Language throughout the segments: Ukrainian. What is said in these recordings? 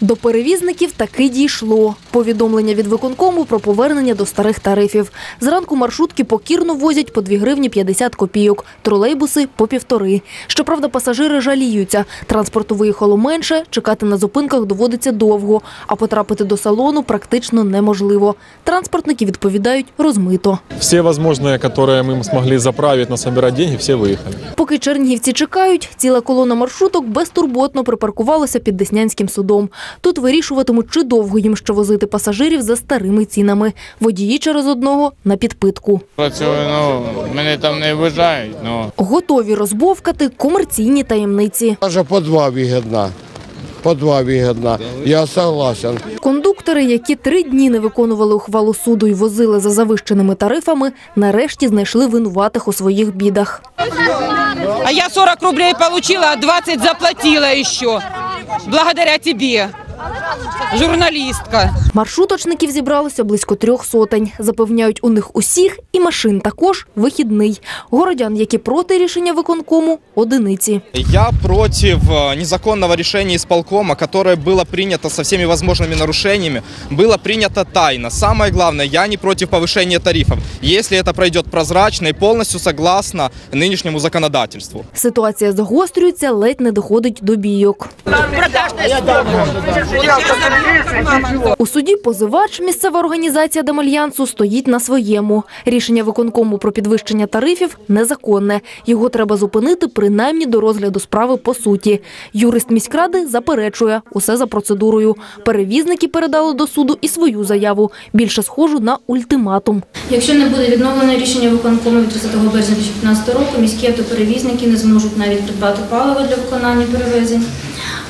До перевізників таки дійшло Повідомлення від виконкому про повернення до старих тарифів. Зранку маршрутки покірно возять по 2 гривні 50 копійок, тролейбуси – по півтори. Щоправда, пасажири жаліються. Транспорту виїхало менше, чекати на зупинках доводиться довго, а потрапити до салону практично неможливо. Транспортники відповідають розмито. Все возможные, которые мы смогли заправить, насобирать деньги, все выехали. Поки чернігівці чекають, ціла колона маршруток безтурботно припаркувалася під Деснянським судом. Тут вирішуватимуть, чи довго їм ще возити пасажирів за старими цінами. Водії через одного на підпитку. Працюю, ну, мене там не вважають, ну. Готові розбовкати комерційні таємниці. Даже по два вигідна. По два вигідна. Я согласен. Кондуктори, які три дні не виконували ухвалу суду і возили за завищеними тарифами, нарешті знайшли винуватих у своїх бідах. А я 40 рублей получила, а 20 заплатила еще. Благодаря тебе, журналистка. Маршруточників зібралося близько трьох сотень. Запевняють, у них усіх і машин також вихідний. Городян, які проти рішення виконкому – одиниці. Я против э, незаконного решения исполкома, которое было принято со всеми возможными нарушениями, было принято тайно. Самое главное, я не против повышения тарифов, если это пройдет прозрачно и полностью согласно нынешнему законодательству. Ситуація загострюється, ледь не доходить до бійок. у суді позивач, місцева організація Демальянсу, стоїть на своєму. Рішення виконкому про підвищення тарифів незаконне. Його треба зупинити принаймні до розгляду справи по суті. Юрист міськради заперечує усе за процедурою. Перевізники передали до суду і свою заяву, більше схожу на ультиматум. Якщо не буде відновлено рішення виконкому від 30 березня 2015 року, міські автоперевізники не зможуть навіть придбати паливо для виконання перевезень,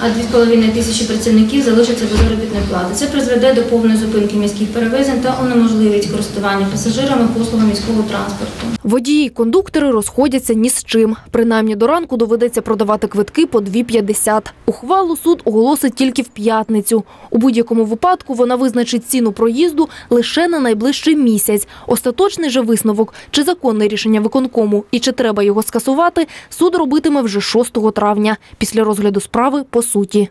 а 2,5 тисячі працівників залишаться без заробітної плати. Це призведе до повної зупинки міських перевезень та унеможливить користування пасажирами послугами міського транспорту. Водії й кондуктори розходяться ні з чим. Принаймні до ранку доведеться продавати квитки по 2,50. Ухвалу суд оголосить тільки в п'ятницю. У будь-якому випадку вона визначить ціну проїзду лише на найближчий місяць. Остаточний же висновок, чи законне рішення виконкому і чи треба його скасувати, суд робитиме вже 6 травня, після розгляду справи по суті.